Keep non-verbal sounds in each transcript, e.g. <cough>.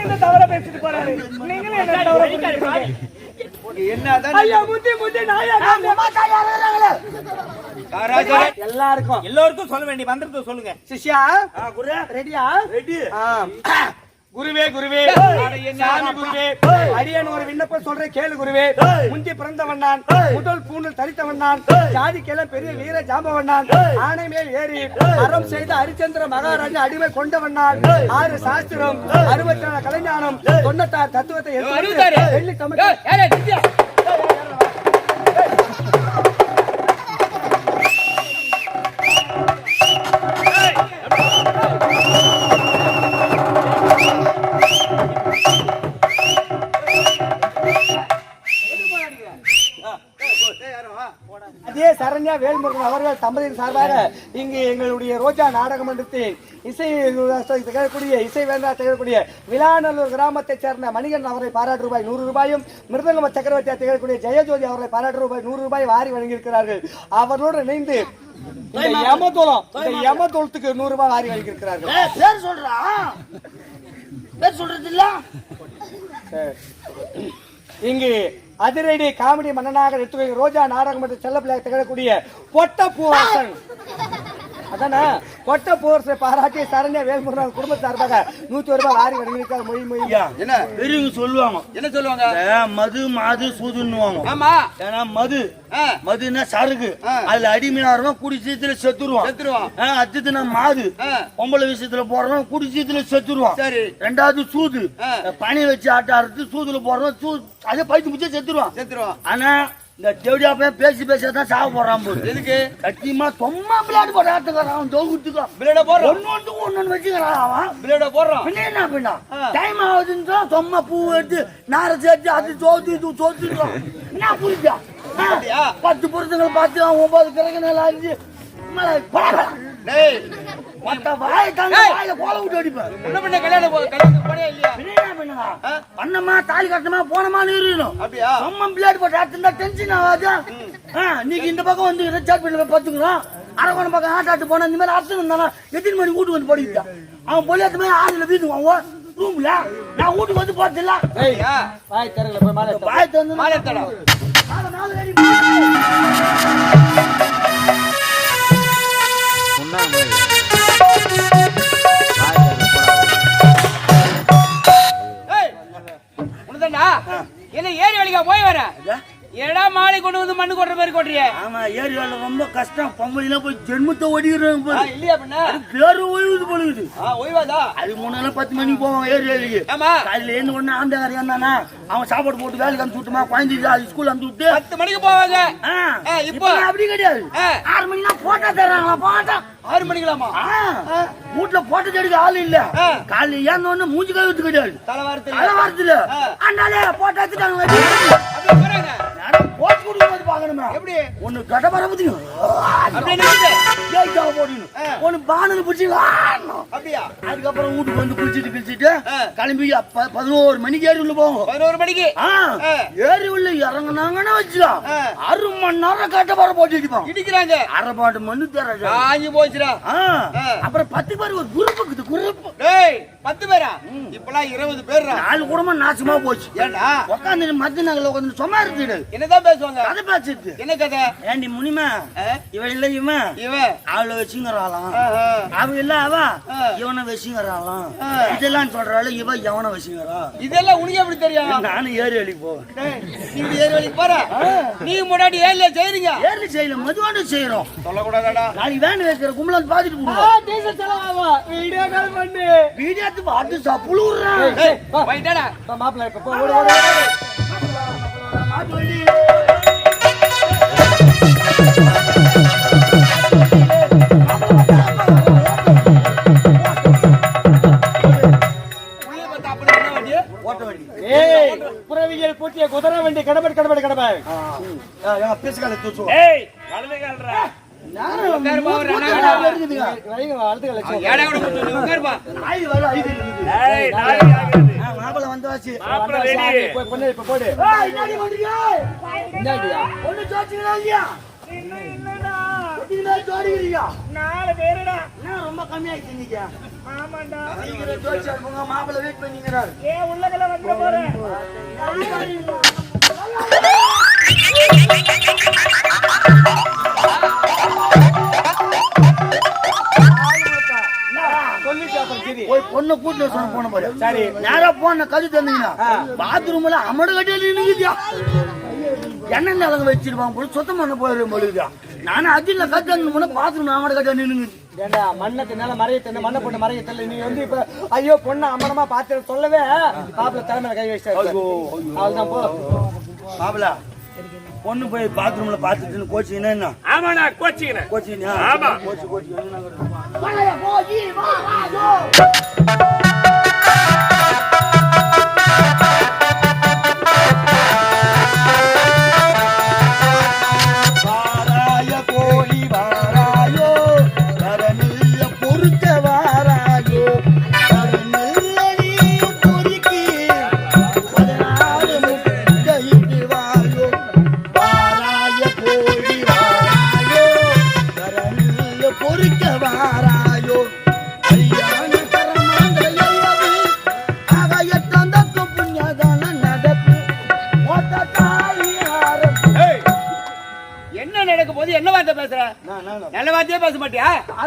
இந்த தவற பேசிட்டு போறாரு நீங்களும் என்ன தவற என்னதான் ஐயா முத்தி முத்தி நாயா காராஜரே, எல்லாருக்கும் எல்லோருக்கும் சொல்ல வேண்டிய மந்திரத்தை சொல்லுங்க. சிஷ்யா ரெடியா? ரெடி. குருவே குருவே. சாமி குருவே. அரியன் ஒரு விண்ணப்பம் சொல்றேன் கேளு குருவே. முந்தி பிறந்தவன் நான் முதல் பூணல் தரித்தவன் நான் ஜாதிக்கெல்லாம் பெரிய வீர ஜாம்பவன் நான் ஆணை மேல் ஏறி அறம் செய்த ஹரிச்சந்திர மகாராஜா அடிமை கொண்டவன் நான் ஆறு சாஸ்திரம் அறுபத்தி நாலு கலைஞானம் தொண்ணூத்தாறு தத்துவத்தை. வெள்ளி தமிழ் சரண்யா வேல்முருகன் அவர்கள் தம்பதியின் சார்பாக இங்கு எங்களுடைய ரோஜா நாடக மன்றத்தில் இசை திகழக்கூடிய இசை வேந்தா திகழக்கூடிய விழாநல்லூர் கிராமத்தைச் சேர்ந்த மணிகன் அவரை பாராட்டு ரூபாய் நூறு ரூபாயும் மிருதங்கம சக்கரவர்த்தியா திகழக்கூடிய ஜெயஜோதி அவர்களை பாராட்டு ரூபாய் நூறு ரூபாய் வாரி வழங்கியிருக்கிறார்கள். அவரோடு இணைந்து இந்த யமதோளத்துக்கு நூறு ரூபாய் வாரி வழங்கியிருக்கிறார்கள். ஏய், பேர் சொல்றா? பேர் சொல்றது இல்ல இங்கு அதிரடி காமெடி மன்னனாக எடுத்து ரோஜா நாடகம் மற்றும் செல்லப்பிள்ளையாக திகழக்கூடிய பொட்ட பூவாசன் <laughs> அதானே? கொட்ட போர்ஸை பாராட்டி சரண்யா வேல்முருகன் குடும்ப சார்பாக நூத்தி ஒரு ரூபாய் வாரி வழங்கியிருக்கார் மொழி மொழி. என்ன? பெரியவங்க சொல்லுவாங்க. என்ன சொல்லுவாங்க? மது மாது சூதுன்னுவாங்க. ஆமா. ஏன்னா மது. மதுன்னா சரகு. அதுல அடிமையாடுறவன் குடி சீத்துல செத்துருவான். செத்துருவான். ஆ, அடுத்ததுன்னா மாது. பொம்பளை விஷயத்துல போடுறவன் குடி சீத்துல செத்துருவான். சரி. ரெண்டாவது சூது. பனி வச்சு ஆட்ட அறுத்து சூதுல போடுறவன் சூ அதே பைத்து முச்சே செத்துருவான். செத்துருவான். ஆனா இந்த தேவடியா பையன் பேசி பேசி தான் சாக போறான் போது எதுக்கு? சத்தியமா தொம்மா விளையாட்டு போட அவன் தோகுத்துக்கோ பிளேட போடுறோம் ஒன்னு ஒன்றுக்கு ஒன்னு வச்சுக்கிறான் அவன். பிளேட போடுறோம் பின்ன என்ன பின்னா? டைம் ஆகுதுன்னு தான் சும்மா பூ எடுத்து நாரை சேர்த்து அது சோத்து இது சோத்துட்டோம் என்ன புரிஞ்சா? பத்து பொருத்தங்களை பார்த்து அவன் ஒன்பது கிழக்கு நல்லா படா, டேய் மத்த வாய் தாங்க ஏய். வாயில கோல விட்டு அடிப்பேன் என்ன பண்ண கல்யாணம் கல்யாணத்துக்கு போனியா இல்லையா? என்ன பண்ணுங்க? பண்ணமா தாலி அப்படியா? பிள்ளையாடு போட்டு டென்ஷன் ஆகாதா. ஆ, நீங்க இந்த பக்கம் வந்து ரெச்சார்ட் பண்ணி பார்த்துக்கிறோம். அரக்கோணம் பக்கம் ஆட்டாட்டு போனா இந்த மாதிரி அர்த்தம் இருந்தானா எத்தனை மணி வீட்டுக்கு வந்து படிக்கிட்டான் அவன் பொலியாத்து மாதிரி ஆளுல வீட்டுக்குவான் ரூம்ல நான் வீட்டுக்கு வந்து பார்த்தல வாய் தரல போய் மாலை. பாயத்து வந்து மாலை தடம் உனதாண்டா என்ன ஏரி வேலைக்கா போய் வர? ஏடா மாலை கொண்டு வந்து மண்ணு கொட்டுற மாதிரி கொட்டுறியே? ஆமா ஏரியால ரொம்ப கஷ்டம். பொம்பளைலாம் போய் ஜென்மத்தை ஓடிக்கிறாங்க பாரு. இல்லையா பண்ண? பேரு ஓய்வுது போலுது ஆ ஓய்வாதா? அது முன்னால பத்து மணிக்கு போவான் ஏரியாலுக்கு ஆமா. காலையில எழுந்து ஒண்ணு ஆண்டாரு என்னன்னா அவன் சாப்பாடு போட்டு வேலைக்கு அனுப்பிச்சு விட்டுமா குழந்தைக்கு அது ஸ்கூல் அனுப்பிச்சு விட்டு. பத்து மணிக்கு போவாங்க. இப்போ? அப்படி கிடையாது. ஆறு மணினா போட்டா தர்றாங்களா போட்டா ஆறு மணிக்கலாமா வீட்டுல போட்டு தேடிக்க ஆள் இல்ல. காலையில ஏந்த உடனே மூஞ்சி கழுவுறது கிடையாது. தலைவாரத்தில் தலை வாரத்துல. ஆ. அண்டாலே போட்டா எடுத்துட்டாங்க அப்படியே போறாங்க போட்டு எப்படி? ஒண்ணு கடப்பற பத்தி அப்படியே நிக்குது. போடணும் ஒண்ணு பானல் பிடிச்சி. அப்படியா? அதுக்கப்புறம் வீட்டுக்கு வந்து குளிச்சுட்டு கிழிச்சிட்டு. கிளம்பி அப்ப பதினோரு மணிக்கு ஏறி உள்ள போவோம். பதினோரு மணிக்கு. ஏறி உள்ள இறங்குனாங்கன்னு வச்சுக்கோ. அரை மணி நேரம் கட்ட பாரு போட்டு இடிக்கிறாங்க. அரை பாட்டு மண்ணு தராது காஞ்சி போச்சுடா. அப்புறம் பத்து பேர் ஒரு குரூப் இருக்குது குரூப் டேய் பத்து பேரா? இப்பெல்லாம் இருபது பேர்ரா? நாலு குடும்பம் நாசமா போச்சு. ஏண்டா? உட்காந்து மத்திய நகர்ல உட்காந்து சும்மா இருக்குது என்னதான் பேசுவாங்க? கதை பேசிட்டு என்ன கதை? ஏண்டி முனிமா? ஆ? இவன் இல்ல இவன். இவன் அவளை வச்சுங்கிறாளாம். அவ இல்ல அவ. இவனை வச்சுங்கிறாளாம். இதெல்லாம் சொல்றாள் இவ எவனை வச்சுங்கிறா? இதெல்லாம் உனக்கு எப்படி தெரியும்? நானும் ஏறி அடிக்கு போவேன். டேய், நீ இப்படி ஏறி வேலைக்கு போற? நீ முன்னாடி ஏர்ல செய்றீங்க. ஏறி செய்யல மதுவாண்டு செய்யறோம் சொல்லக்கூடாதாடா. நாளைக்கு வேன் வைக்கிற பாத்துட்டு போடுவோம். டீசல் செலவாகும் வீடியோ கால் பண்ணு. வீடியோத்து பாட்டு சாப்புழுறான் ஏய், போயிட்டாடா. மாப்பிள்ளை இப்ப போ, ஓடு ஓடு. ஓடு. ஏய்! புறவியல் பூட்டிய குதிரை வண்டி. கடபட் கடபட் கடப பேசுகால தூச்சு ஏய்! ஆ, மாப்பிள்ளை வந்தாச்சு. போடு. நாலு பேருடா. என்ன ரொம்ப கம்மியாயிடுச்சு ஆமாண்டா. மாப்பிள்ளை வெயிட் பண்ணிக்கிறாரு உள்ளகல வந்து போறேன் பொண்ணை வர சொன்ன போன பாரு. சரி. நேரா போன கது தந்தீங்கன்னா. பாத்ரூம்ல அமடு கட்டியில நின்னுக்குதியா என்ன நிலங்க வச்சிருப்பாங்க போல சுத்தம் பண்ண போயிரு பொழுதுயா நானும் அதில் கத்து பாத்ரூம் அமடு கட்ட நின்னுங்குது ஏண்டா மண்ணை தின்னால மறைய தின்ன மண்ணை போட்டு மறைய தெரியல நீ வந்து இப்ப ஐயோ பொண்ணு அமரமா பார்த்து சொல்லவே பாப்புல தலைமையில கை வச்சிட்டாரு போ. மாப்பிள பொண்ணு போய் பாத்ரூம்ல பாத்துட்டு கோச்சிங்கன்னா என்ன? கோச்சிக்கிறேன் ஆமா. கோச்சி கோச்சி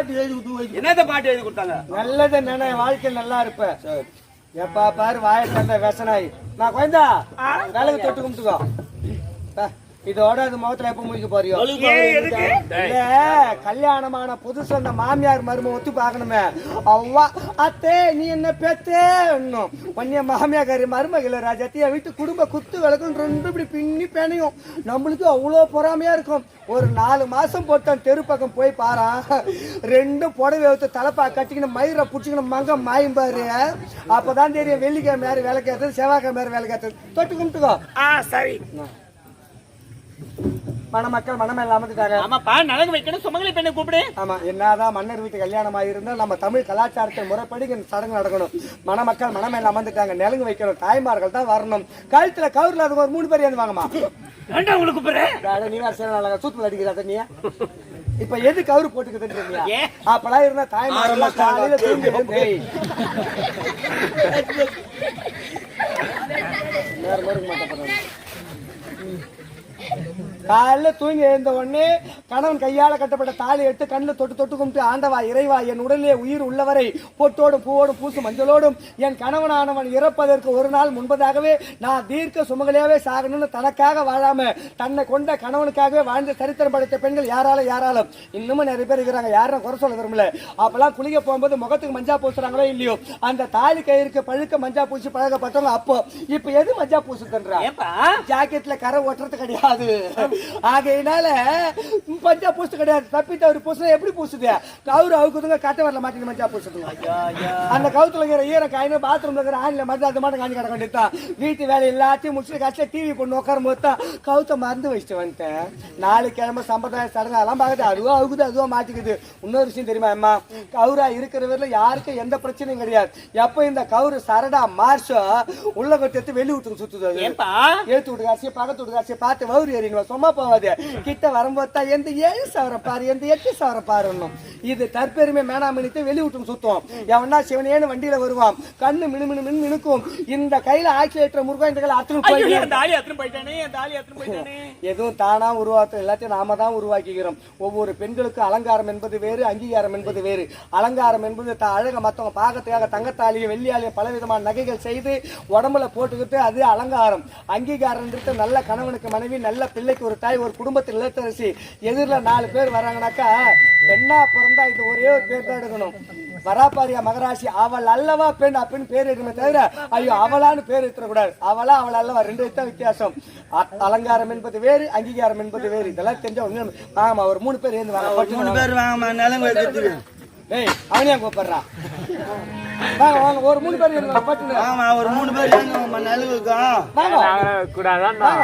ஆட்டு எழுதி வைத்து என்னத்த பாட்டு எழுதி கொடுத்தாங்க? நல்லது நினை வாழ்க்கை நல்லா இருப்ப. எப்பா பாரு வாயை தந்த விசனாய். நான் குழந்தா விலகு தொட்டு கும்பிட்டுக்கோ. இதோட அது முகத்துல எப்ப முடிக்க போறியோ? இல்ல கல்யாணமான புதுசு அந்த மாமியார் மரும ஒத்து பார்க்கணுமே. அவ்வா அத்தே நீ என்ன பெத்தே? இன்னும். பொன்னிய மாமியாக்காரி மருமகள ராஜாத்தி என் வீட்டு குடும்ப குத்து விளக்கும் ரெண்டு இப்படி பின்னி பிணையும். நம்மளுக்கு அவ்வளோ பொறாமையா இருக்கும். ஒரு நாலு மாசம் போட்டான் தெரு பக்கம் போய் பாரா. ரெண்டும் புடவை வைத்து தலைப்பா கட்டிக்கணும் மயிரை பிடிச்சிக்கணும் மங்க மாயும் பாரு. அப்பதான் தெரியும் வெள்ளிக்கிழமை வேலை கேட்டது செவ்வாய்க்கிழமை வேலை கேட்டது தொட்டு கும்பிட்டுக்கோ. ஆ சரி. மணமக்கள் மனமேல அமர்ந்துட்டாங்க ஆமாப்பா நலங்கு வைக்கணும் சுமங்கலி பெண்ணை கூப்பிடு. ஆமா என்னதான் மன்னர் வீட்டு கல்யாணம் ஆயிருந்தா நம்ம தமிழ் கலாச்சாரத்தை முறைப்படி சடங்கு நடக்கணும். மணமக்கள் மனமேல அமர்ந்துட்டாங்க நெலுங்கு வைக்கணும் தாய்மார்கள் தான் வரணும். கழுத்துல கவுர்ல அது ஒரு மூணு பேர் ஏந்து வாங்கம்மா. ஏண்டா உங்களுக்கு அட, நீ வேற சில நாளாக சூத்துல அடிக்கிறா நீ. இப்ப எது கவுரு போட்டுக்குதுன்றீங்க ஏன்? அப்பெல்லாம் இருந்தா தாய்மார்கள் காலையில தூங்கி எழுந்து நேரம் மறுக்க மாட்டேன் காலைல தூங்கி எழுந்த உடனே கணவன் கையால கட்டப்பட்ட தாலி எடுத்து கண்ணில் தொட்டு தொட்டு கும்பிட்டு ஆண்டவா இறைவா என் உடலிலே உயிர் உள்ளவரை பொட்டோடும் பூவோடும் பூசு மஞ்சளோடும் என் கணவனானவன் இறப்பதற்கு ஒரு நாள் முன்பதாகவே நான் தீர்க்க சுமங்கலியாவே சாகணும்னு தனக்காக வாழாம தன்னை கொண்ட கணவனுக்காகவே வாழ்ந்து சரித்திரம் படைத்த பெண்கள் யாரால யாராலும் இன்னமும் நிறைய பேர் இருக்கிறாங்க. யாரும் குறை சொல்ல விரும்பல. அப்பெல்லாம் குளிக்க போகும்போது முகத்துக்கு மஞ்சா பூசுறாங்களோ இல்லையோ அந்த தாலி கயிறுக்கு பழுக்க மஞ்சா பூசி பழகப்பட்டவங்க அப்போ இப்ப எது மஞ்சா பூசுதுன்றா? ஜாக்கெட்ல கரை ஒட்டுறது கிடையாது. ஆகையினால பஞ்சா பூசு கிடையாது. தப்பி தவறு பூசு எப்படி பூசுது? கவுரு அவுக்குதுங்க கட்ட வரல மாட்டேங்க மஞ்சா பூசுதுங்க. அந்த கவுத்துல இருக்கிற ஈர காயின பாத்ரூம்ல இருக்கிற ஆணில மருந்து அது மட்டும் காஞ்சி கிடக்க வேண்டியதுதான் வீட்டு வேலை எல்லாத்தையும் முடிச்சுட்டு கஷ்டம் டிவி பொண்ணு உட்காரும் போது தான் கவுத்த மருந்து வச்சுட்டு வந்துட்டேன். நாலு கிழமை சம்பிரதாய சடங்கு அதெல்லாம் பார்க்குது அதுவா அவுக்குது அதுவா மாட்டிக்குது. இன்னொரு விஷயம் தெரியுமா அம்மா? கவுரா இருக்கிறவரில் யாருக்கும் எந்த பிரச்சனையும் கிடையாது. எப்போ இந்த கவுரு சரடா மார்ஷோ உள்ள கொட்டி எடுத்து வெளி விட்டு சுத்துது ஏத்து விட்டு காசியை பக்கத்து விட்டு காசியை பார்த்து வவுறு ஏறிடுவா சும்மா போவாது கிட்ட வரும்போது தான் எந்த ஏழு சவரம் பாரு எந்த எட்டு சவரம் பாருன்னும் இது தற்பெருமை மேனாமணித்து வெளி விட்டு சுத்துவோம் எவனா சிவனேன்னு வண்டியில வருவான். கண்ணு மினு மினு மினு மினுக்கும். இந்த கையில ஆக்சிலேட்டர் முருகா இந்த கையில அத்தனை போயிட்டானே எதுவும் தானா உருவாக்க எல்லாத்தையும் நாம தான் உருவாக்கிக்கிறோம் ஒவ்வொரு பெண்களுக்கு அலங்காரம் என்பது வேறு அங்கீகாரம் என்பது வேறு. அலங்காரம் என்பது அழக மத்தவங்க பார்க்கறதுக்காக தங்கத்தாலியும் வெள்ளியாலையும் பலவிதமான நகைகள் செய்து உடம்புல போட்டுக்கிட்டு அது அலங்காரம். அங்கீகாரம்ன்றது நல்ல கணவனுக்கு மனைவி நல்ல பிள்ளைக்கு ஒரு தாய் ஒரு குடும்பத்தில் இல்லத்தரசி எதிரில் நாலு பேர் வராங்கனாக்கா பெண்ணா பிறந்தா இது ஒரே ஒரு பேர் தான் எடுக்கணும். வராப்பாரியா மகராசி அவள் அல்லவா பெண் அப்படின்னு பேர் எடுக்கணுமே தவிர ஐயோ அவளான்னு பேர் எடுத்துடக்கூடாது அவளா அவள் அல்லவா ரெண்டு தான் வித்தியாசம். அ- அலங்காரம் என்பது வேறு அங்கீகாரம் என்பது வேறு. இதெல்லாம் தெரிஞ்சா ஒண்ணு ஆமா ஒரு மூணு பேர் ஏந்து வாங்க. மூணு பேர் வாங்கம்மா வைக்கிறதுக்கு டேய் அவனையா கூப்பிடுறான் வாங்க வாங்க ஒரு மூணு பேர் ஆமா ஒரு மூணு பேர் நிலவுக்கா வாங்க.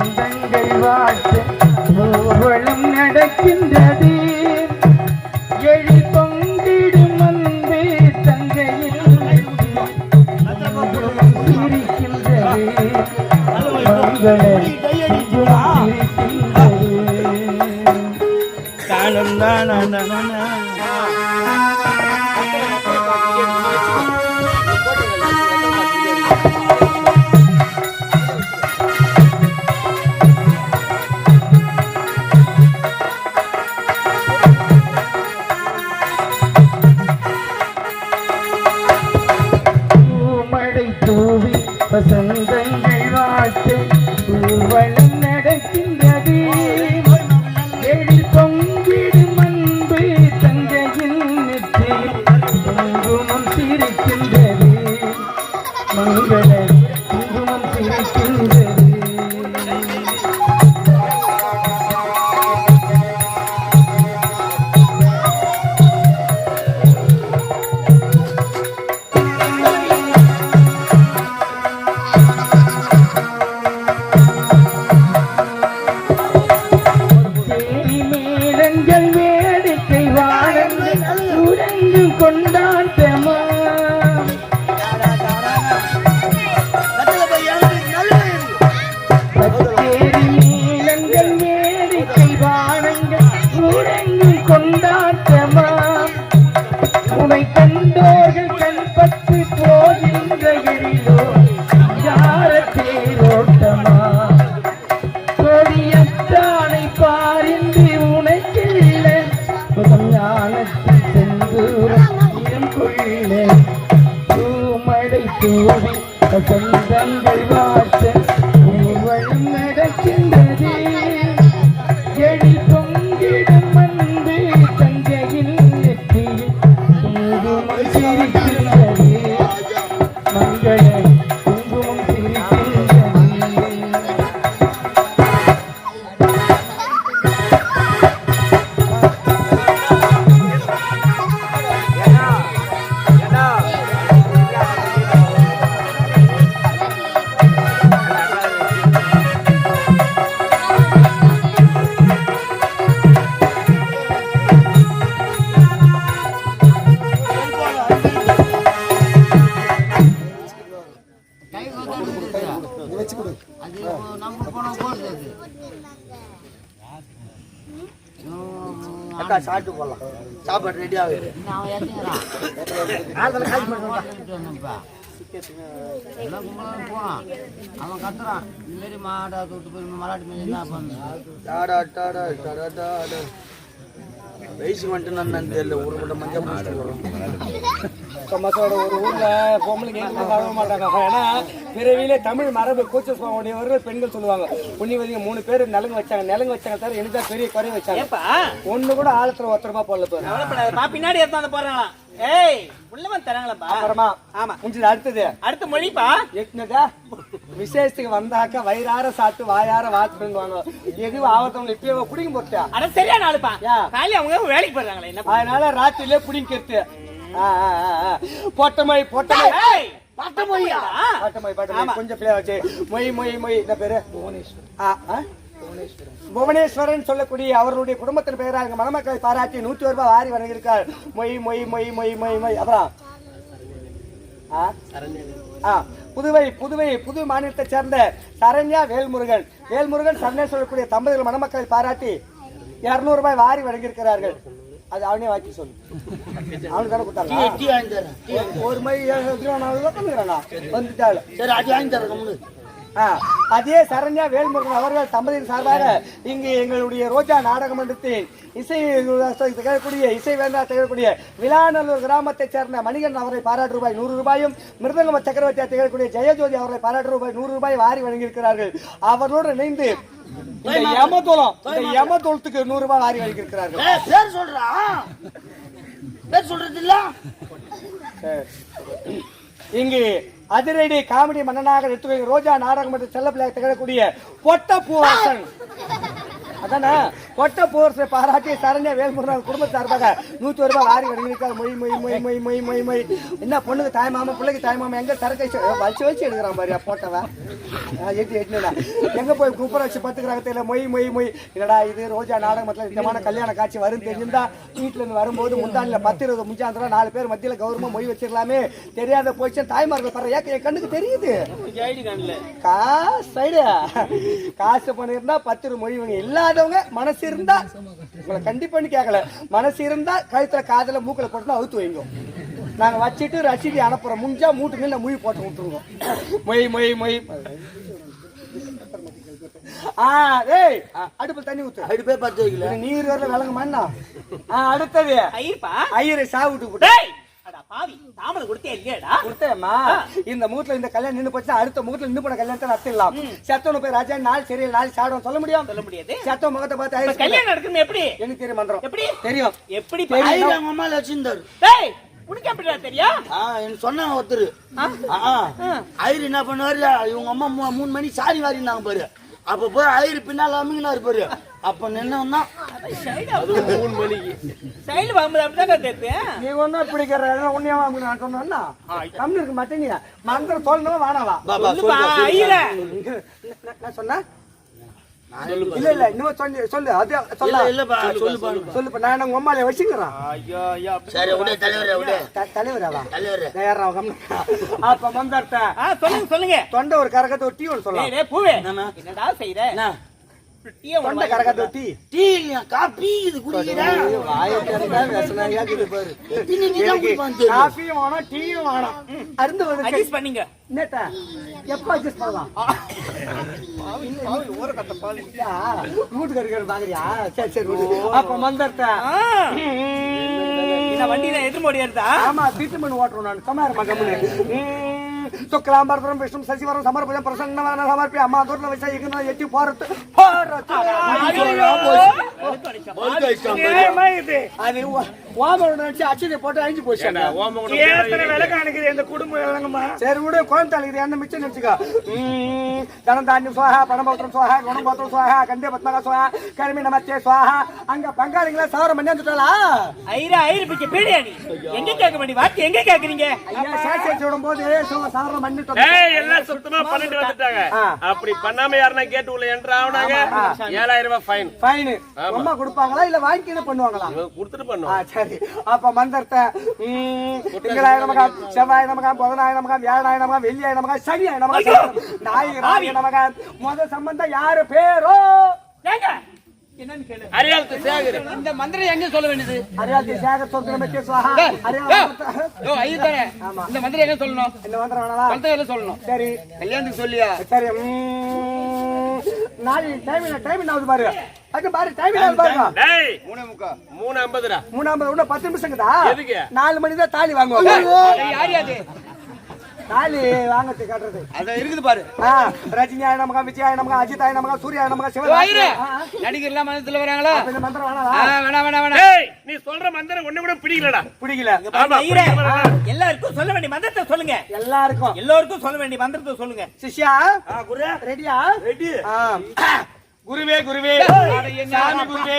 அது நம்ம போன போடுது அது அக்கா சாப்பிட்டு போடலாம் சாப்பாடு ரெடி ஆகுது. அவன் ஏத்துக்கிறான் அதில் காசு மட்டும் எல்லாம் கும்பலாக போனான் அவன் கத்துறான் இந்த மாதிரி மாடா தொட்டு போய் மலாட்டு மேலே என்ன பண்ணு டாடா டாடா டாடா டாடா. வயசு வந்துட்டு நான் தெரியல. ஒரு கூட மஞ்சள் முடிச்சுட்டு வரோம் ஒரு ஊர்ல பொம்பளைங்க எங்க கழுவ மாட்டாங்க. ஏன்னா பிறவியிலே தமிழ் மரபு கூச்ச உடையவர்கள் பெண்கள் சொல்லுவாங்க. புண்ணியவதிங்க மூணு பேர் நிலங்கு வச்சாங்க. நிலங்கு வச்சாங்க தவிர எனக்கு பெரிய குறைய வச்சாங்க. ஏப்பா? ஒண்ணு கூட ஆழத்துல ஒருத்தரமா போடல கவலைப்படாதப்பா பின்னாடி எடுத்தாந்து போறாங்களாம் ஏய் உள்ளவன் தராங்களப்பா. அப்புறமா ஆமா. முடிஞ்சது அடுத்தது. அடுத்த மொழிப்பா? எட்டுனதா விசேஷத்துக்கு வந்தாக்க வயிறார சாப்பிட்டு வாயார வாத்துவாங்க எது ஆவத்தவங்க இப்பயே புடிங்க போட்டா. அட சரியான ஆளுப்பா யா. காலையில அவங்க வேலைக்கு போறாங்களே என்ன அதனால ராத்திரிலே புடிங்கிறது பொட்டமை பொட்டமை ஏய் பட்டமொழியா பாட்டமாய் பாட்டமாய் கொஞ்சம் பிள்ளை வச்சு. மொய் மொய் மொய். என்ன பேரு? புவனேஸ்வரன் புவனேஸ்வரன். சொல்லக்கூடிய அவர்களுடைய குடும்பத்தின் பெயரா எங்க மணமக்களை பாராட்டி நூத்தி ஒரு ரூபாய் வாரி வழங்கியிருக்கார். மொய் மொய் மொய் மொய் மொய் மொய். அப்புறம்? ஆ? ஆ, புதுவை புதுவை புது மாநிலத்தை சேர்ந்த சரண்யா வேல்முருகன். வேல்முருகன் சரணே சொல்லக்கூடிய தம்பதிகள் மணமக்களை பாராட்டி இருநூறு ரூபாய் வாரி வழங்கியிருக்கிறார்கள். அது அவனே வாக்கி சொல்லு. அவனுக்கு தானே கொடுத்தாங்க ஒரு மணி வந்துட்டாள். சரி அது வாங்கி ஆ, அதே சரண்யா வேல்முருகன் அவர்கள் தம்பதியின் சார்பாக இங்கு எங்களுடைய ரோஜா நாடக மன்றத்தின் இசை திகழக்கூடிய இசை வேந்தா திகழக்கூடிய விழாநல்லூர் கிராமத்தைச் சேர்ந்த மணிகன் அவரை பாராட்டு ரூபாய் நூறு ரூபாயும் மிருதங்கம சக்கரவர்த்தியா திகழக்கூடிய ஜெயஜோதி அவர்களை பாராட்டு ரூபாய் நூறு ரூபாய் வாரி வழங்கியிருக்கிறார்கள். அவர்களோடு இணைந்து இந்த யமதோலம் இந்த யமதோலத்துக்கு நூறு ரூபாய் வாரி வழங்கியிருக்கிறார்கள். பேர் சொல்றா. பேர் சொல்றது இல்ல இங்கு அதிரடி காமெடி மன்னனாக நிறுத்துவதை ரோஜா நாடகம் மற்றும் செல்லப்பிள்ளையாக திகழக்கூடிய பொட்ட பூவாசன் <laughs> அதானே? கொட்ட போர்ஸை பாராட்டி சரண்யா வேல்முருகன் குடும்ப சார்பாக நூத்தி ஒரு ரூபாய் வாரி வடிவிக்காது மொய் மொய் மொய் மொய் மொய் மொய் மொய். என்ன பொண்ணுக்கு தாய் மாமா பிள்ளைக்கு தாய் மாமா எங்க சரக்கை வச்சு வச்சு எடுக்கிறான் பாரியா போட்டவன் எட்டு எட்டுனா எங்க போய் குப்பரை வச்சு பத்துக்கிறாங்க தெரியல. மொய் மொய் மொய். இல்லடா இது? ரோஜா நாடகத்துல விதமான கல்யாண காட்சி வரும் தெரிஞ்சிருந்தா வீட்டுல இருந்து வரும்போது முந்தானில பத்து இருபது முஞ்சாந்திரம் நாலு பேர் மத்தியில கௌரவமா மொய் வச்சிடலாமே தெரியாத போச்சு தாய்மார்கள் பண்ற ஏக்க என் கண்ணுக்கு தெரியுது. காசு சைடு காசு பண்ணிருந்தா பத்து ரூபா மொழி வாங்க இல்லாதவங்க மனசு இருந்தா உங்களை கண்டிப்பான்னு கேட்கல மனசு இருந்தா கழுத்துல காதுல மூக்குல போட்டு அவுத்து வைங்க. நாங்க வச்சுட்டு ரசீதி அனுப்புறோம். முடிஞ்சா மூட்டு மேல மொய் போட்டு விட்டுருவோம் மொய் மொய் மொய். ஆ டேய் அடுப்புல தண்ணி ஊத்து. அடுப்பே பத்து நீர் வரல விளங்க ஆ அடுத்தது. ஐயப்பா. ஐயரை சாவிட்டு போட்டு. டேய் அட பாவி தாமரை கொடுத்தே இல்லையாடா. கொடுத்தேம்மா. இந்த முகூர்த்துல இந்த கல்யாணம் நின்னு போச்சு அடுத்த முகூர்த்துல நின்னு போன கல்யாணத்தை நடத்திடலாம் செத்தவனு போய் ராஜா நாள் சரியில்லை நாள் சாப்பிடும் சொல்ல முடியும்? சொல்ல முடியாது. செத்த முகத்தை பார்த்து கல்யாணம் நடக்குது எப்படி? எனக்கு தெரியும் மந்திரம். எப்படி? தெரியும். எப்படி அவங்க அம்மா டேய் உனக்கு எப்படிடா தெரியும்? எனக்கு சொன்னாங்க ஒருத்தர். ஐயர் என்ன பண்ணுவாரு? இவங்க அம்மா மூணு மணி சாரி வாரினாங்க பாரு. அப்ப போய் ஐயர் பின்னால அமுங்கினாரு பாரு. அப்ப நின்னவன் தான் சைடு வாங்கும்போது அப்படிதான் தெரியும் நீ ஒன்னும் பிடிக்கிற உன்னையா வாங்க நான் சொன்னா இருக்கு மாட்டேங்க மந்திரம் சொல்லணும் வேணாவா பாபா சொல்லுப்பா சொல்லு ஐயர நான் சொன்னா இல்ல இல்ல இன்னும் சொல்லு சொல்லு அது இல்ல சொல்ல. இல்லப்பா சொல்லுப்பா சொல்லுப்பா. நான் உங்க அம்மாலே வச்சுக்கிறேன் ஐயோ ஐயோ சரி விடு தலைவரே விடு தலைவராவா தலைவரே யாரா அப்ப மந்தார்த்த ஆ சொல்லுங்க சொல்லுங்க. தொண்டை ஒரு கரகத்தை ஒரு டீ ஒன்று சொல்லலாம். பூவே? என்னடா செய்யற தொண்டை கரகத்தை டீ டீ இது குடிக்கிறேன் வாயை திறந்தா விஷனாயா இருக்குது பாரு. நீ நீ தான் எனக்கு குடிப்பான்னு தெரியும். காஃபியும் வேணும் டீயும் வேணும். அருந்து வந்து அட்ஜஸ்ட் பண்ணீங்க எப்ப அட்ஜஸ்ட் பண்ணலாம்? வீட்டுக்காரர் பாக்குறியா? சரி சரி விடு. அப்ப மந்தர்த்த. வண்டியில எதிர் மோடி எடுத்தா? ஆமா ட்ரீட்மெண்ட் ஓட்டுறோம் நான். சமாரமா கம்முனு சுக்லாம்பரம் விஷ்ணு சசிவரம் சமர்ப்பணம் பிரசன்னவன சமர்ப்பி அம்மா தூர்ல வச்சா எங்க எட்டி போறது சரி பங்காளிங்களா பண்ணி வந்துட்டாளா எங்க கேட்க வேண்டிய வார்த்தை எங்க கேக்குறீங்க போது சவரம் பண்ணிட்டு ஏய் எல்லாம் சுத்தமா பண்ணிட்டு வந்துட்டாங்க. அப்படி பண்ணாம யாருன்னா கேட்டு உள்ள என்ட்ரு ஆகுனாங்க? ஏழாயிரம் ரூபாய் ஃபைன் ஃபைனு அம்மா கொடுப்பாங்களா இல்ல வாங்கிக்கிட்டு பண்ணுவாங்களா? கொடுத்துட்டு ஆ, பண்ணுவோம் சரி. அப்ப மந்திரத்தை ம், திங்களாய நமகாம் செவ்வாய் நமகாம் புதனாய நமகாம் வியாழாய நமகாம் வெள்ளியாய சனியாய நமகாம் ஞாயிறு நமகாம் முத சம்பந்தம் யாரு? பேரோ! சேகர். இந்த மந்திரம் எங்க சொல்ல வேண்டியது? அரியாத்தி சேகர் சொந்தமே சுவாஹா யோ ஐயத்தானே. இந்த மந்திரம் எங்க சொல்லணும்? இந்த மந்திரம் வேணாவா மந்திரம் சொல்லணும். சரி. கல்யாணத்துக்கு சொல்லியா? சரி ம், நாலு டைம் டைம் பாரு. பாரு ஆகுது பாருங்க டேய் மூணே முக்கா. மூணு ஐம்பதுடா. மூணாம்பது இன்னும் பத்து நிமிஷங்கதா எதுக்கு? நாலு மணி தான் தாலி வாங்குவாங்க யார் தாலி வாங்கறது கட்டுறது. அத இருக்குது பாரு. ஆ, ரஜினியாய நமகா விஜயாய நமகா அஜிதாய நமகா சூர்யாய நமகா ஐயரே சிவன் நடிகர் எல்லாம் மந்திரத்துல வராங்களா? இந்த மந்திரம் வேணாம் வேணாம் வேணாம் டேய் நீ சொல்ற மந்திரம் ஒண்ணு கூட பிடிக்கலடா. பிடிக்கல. எல்லாருக்கும் சொல்ல வேண்டிய மந்திரத்தை சொல்லுங்க. எல்லாருக்கும். எல்லோருக்கும் சொல்ல வேண்டிய மந்திரத்தை சொல்லுங்க. சிஷ்யா குரு. ரெடியா? ரெடி. குருவே குருவே. சாமி குருவே.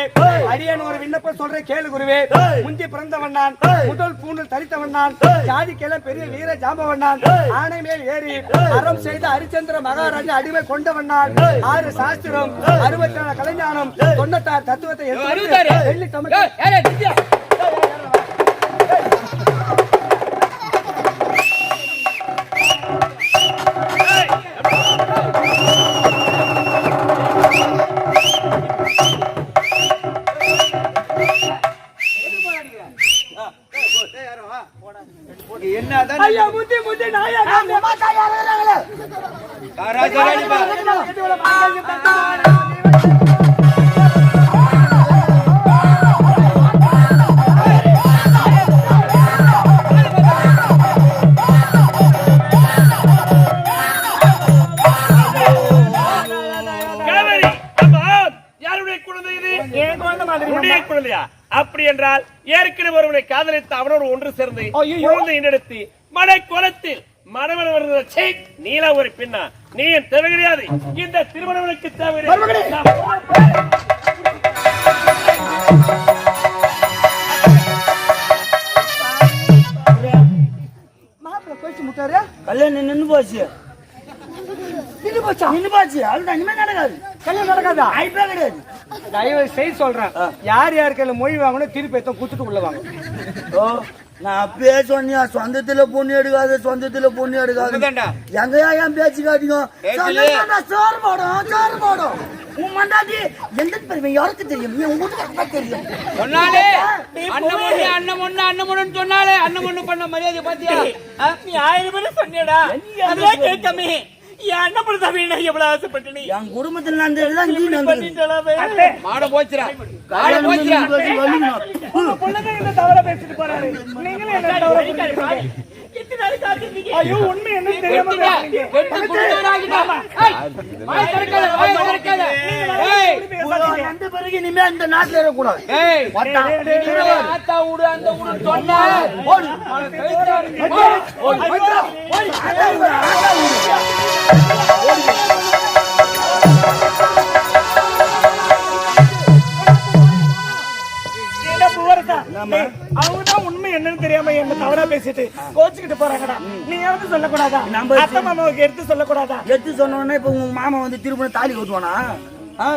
அடியன் ஒரு விண்ணப்பம் சொல்றேன் கேளு குருவே. முந்தி பிறந்தவன் நான் முதல் பூணல் தரித்தவன் நான் ஜாதிக்கெல்லாம் பெரிய வீர ஜாம்பவன் நான் ஆணை மேல் ஏறி அறம் செய்த ஹரிச்சந்திர மகாராஜா அடிமை கொண்டவன் நான் ஆறு சாஸ்திரம் அறுபத்தி நாலு கலைஞானம் தொண்ணூத்தாறு தத்துவத்தை. வெள்ளி தமிழ் மாதிரி அப்படி என்றால் ஏற்கனவே ஒருவனை காதலித்து அவனோடு ஒன்று சேர்ந்து குழந்தை நடத்தி மனை குளத்தில் மணவன் நீலா ஒரு பின்னா நீ என் தேவை கிடையாது இந்த திருமணவனுக்கு தேவை முட்டாரு கல்யாணம் நின்னு போச்சு. இது போச்சா? நின்னு போச்சு. இனிமே நடக்காது. கல்யாணம் நடக்காதா? கிடையாது. தயவு செய்து சொல்றேன். யார் யார் கையில மொழி வாங்கணும் திருப்பி எத்தனை குத்துட்டு உள்ள வாங்க. ஓ நான் அப்பயே சொன்னியா சொந்தத்துல பொண்ணு எடுக்காத சொந்தத்துல பொண்ணு எடுக்காத. எங்கயா என் பேச்சு காட்டிங்க சோறு போடும் சோறு போடும். உன் மண்டாட்டி எந்த பெருமை யாருக்கு தெரியும்? நீ உங்க வீட்டுக்கு தெரியும். சொன்னாலே ஒண்ணு அண்ணன் ஒண்ணுன்னு சொன்னாலே அண்ணன் ஒண்ணு பண்ண மரியாதை பாத்தியா? நீ ஆயிரம் பேரும் சொன்னியடா அதெல்லாம் கேட்காமே என் அண்ணன் பண்ண தம்பி நான் எவ்வளவு ஆசைப்பட்டு நீ? என் குடும்பத்துல நடந்தது தான் நீ பண்ணிட்டே மாட போச்சுடா. கால போச்சுடா. என்ன குடுத்தவராகிட்டா. ஏய், வாய் திறக்காத, வாய் திறக்காத. ஏய், ரெண்டு பிறகு இனிமே இந்த நாட்டுல இருக்கக்கூடாது. ஆத்தா வீடு, அந்த வீடுன்னு சொன்னா, ஓடு. என்ன தவறா பேசிட்டு கோச்சுக்கிட்டு போறாங்கடா. நீ வந்து சொல்லக்கூடாதா? நம்ம அத்தை மாமாவுக்கு எடுத்து சொல்லக்கூடாதா? எடுத்து சொன்னோடனே இப்ப உங்க மாமா வந்து திரும்ப தாலி கட்டுவானா?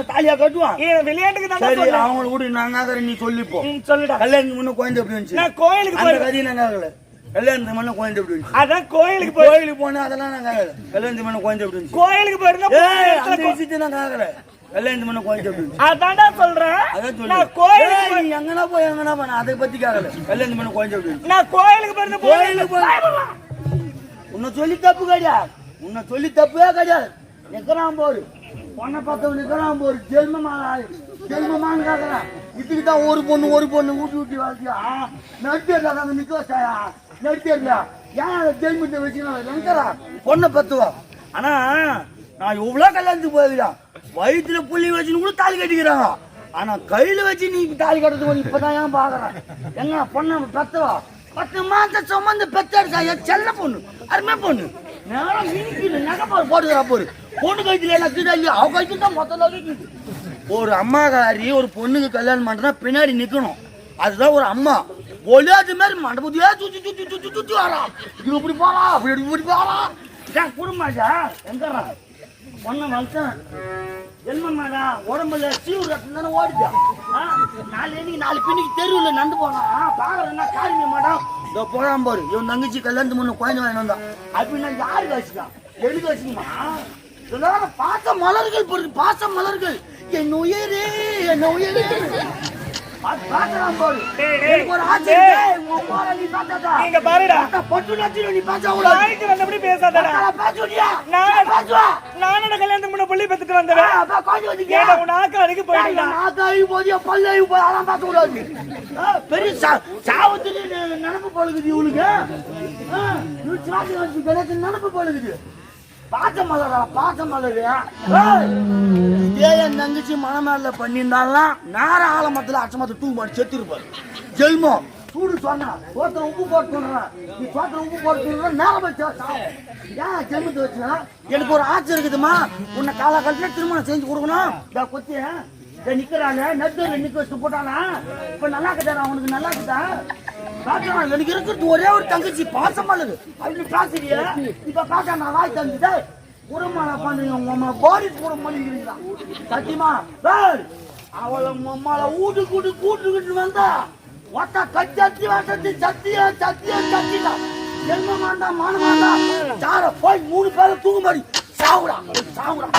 தாலியா கட்டுவான் விளையாட்டுக்கு தான் சரி அவங்கள கூட நாங்க நீ சொல்லிப்போ. சொல்லுடா. கல்யாணத்துக்கு முன்ன குழந்தை எப்படி வந்துச்சு நான் கோயிலுக்கு போய் கதையை நாங்க கல்யாணத்துக்கு முன்ன குழந்தை எப்படி வந்துச்சு அதான் கோயிலுக்கு போய் கோயிலுக்கு போனா அதெல்லாம் நாங்க கல்யாணத்துக்கு முன்ன குழந்தை எப்படி வந்துச்சு கோயிலுக்கு போயிருந்தா நாங்க ஆகல குழந்தை எப்படி வந்துச்சு அதான்டா சொல்றேன். அதான் ஏய், போய் நீ எங்கனா போய் எங்கனா நான் அதை பத்தி கேட்கல குழந்தை எப்படி வந்துச்சு நான் கோயிலுக்கு போயிருந்த கோயிலுக்கு போய் உன்னை சொல்லி தப்பு கிடையாது. உன்னை சொல்லி தப்பே கிடையாது. நிக்கிறான் போரு பொண்ணை பார்த்தவன் நிக்கிறான் போரு ஜென்மமான ஜென்மமானு கேட்கறான் இதுக்கு தான் ஒரு பொண்ணு ஒரு பொண்ணு ஊட்டி ஊட்டி வளர்த்தியா நடிச்சிடல நாங்க நிக்க வச்சாயா ஏன் அதை ஜென்மத்தை வச்சு நான் நினைக்கிறா பொண்ணை பத்துவா ஆனா நான் எவ்வளவு கல்யாணத்துக்கு போயிருக்கேன் வயிற்றுல புள்ளி வச்சுன்னு கூட தாலி கட்டிக்கிறாங்க ஆனா கையில வச்சு நீ தாலி கட்டுறது இப்பதான் ஏன் பாக்குறேன்? எங்க பொண்ணு பெத்தவா? பத்து மாசம் சுமந்து பெத்தெடுக்கா செல்ல பொண்ணு அருமை பொண்ணு. நேரம் மினிக்கிது நகைப்பால் போடுகிறா போரு. பொண்ணு கைத்துல எல்லாம் கீழே இல்லையா? அவ கழுத்து தான் மொத்தம் ஒரு அம்மாக்காரி ஒரு பொண்ணுக்கு கல்யாணம் பண்றா பின்னாடி நிக்கணும். அதுதான் ஒரு அம்மா. ஒளியாட்டு மாதிரி மண்டபத்தியா சுத்தி சுத்தி சுத்தி சுத்தி வரா. இது இப்படி போறா அப்படி இப்படி போறா. இதான் குடும்பம்டா எங்கடா? பொண்ணை வளர்த்தேன் என்னமாடா உடம்புல சீவு ரத்தம் தானே ஓடிச்சா நாலு இன்னைக்கு நாலு பின்னிக்கு தெருவில் நடந்து போனா பாக்குறேன்னா காரியம் மாட்டான் இதோ போறான் பாரு இவன் தங்கச்சி கல்யாணத்து முன்ன குழந்தை வாங்கி வந்தான். அப்படின்னா யாருக்கு வச்சுக்கான் எதுக்கு வச்சுக்குமா இதெல்லாம் பாச மலர்கள் பொறுத்து பாச மலர்கள். என் உயிரே என் உயிரே. பாத்து- பாக்குறான் பாரு எனக்கு ஒரு ஆசை இருக்கு. உன் அம்மாவை நீ பார்த்தாதா? இங்க பாருடா. பொட்டு நச்சுன்னு நீ பார்த்தா கூட வாய்க்கு வந்தபடி பேசாதடா. பேசுவியா நான் பேசுவா நானோட கல்யாணத்துக்கு முன்ன புள்ளி பெத்துட்டு வந்தவன். அப்பா வச்சுக்க ஏடா உன் ஆக்கு அடிக்க போயிட்டா? நாத்தாயி போதிய பல்லாயி போய் அதெல்லாம் பார்க்க கூடாது ஆ, பெரிய சா- சாவத்துக்கு நெ- நினப்பு போலுக்குது இவளுக்கு? நினப்பு போலுக்குது பாத்த மலரா பாத்த மலரு. ஏய், வச்சு என் தங்கச்சி பண்ணியிருந்தாலாம் நேர ஆலமத்துல அச்சமத்தை தூக்கு மாட்டி செத்து இருப்பாரு ஜெல்மம் சூடு சொன்னா சோத்துல உப்பு போட்டு சொல்றேன் நீ சோத்துல உப்பு போட்டு சொல்றேன் நேரம் வச்சா ஏன் ஜென்மத்தை வச்சுனா? எனக்கு ஒரு ஆசை இருக்குதுமா உன்னை காலகாலத்துல திருமணம் செஞ்சு கொடுக்கணும். இதோ கொத்தி நிக்கிறாங்க. நெத்தூர்ல நிக்க வச்சு போட்டானா? இப்ப நல்லா இருக்குதா அவனுக்கு நல்லா இருக்குதா? பாக்கலாம் எனக்கு இருக்கிறது ஒரே ஒரு தங்கச்சி பாசமானது அப்படின்னு பேசுறீங்க இப்ப பாக்க நான் வாய் தந்துட்டு குருமலை பண்றீங்க உங்க அம்மா பாடி கூட பண்ணிக்கிறீங்களா சத்தியமா? ஏய், அவளை உங்க அம்மால ஊட்டு கூட்டு கூட்டுக்கிட்டு வந்தா ஒத்த கச்சத்தி வசத்தி சத்திய சத்திய சத்தியா ஜென்மமாண்டா மானமாண்டா? சார போய் மூணு பேரை தூக்குமாடி சாவுடா சாவுடா.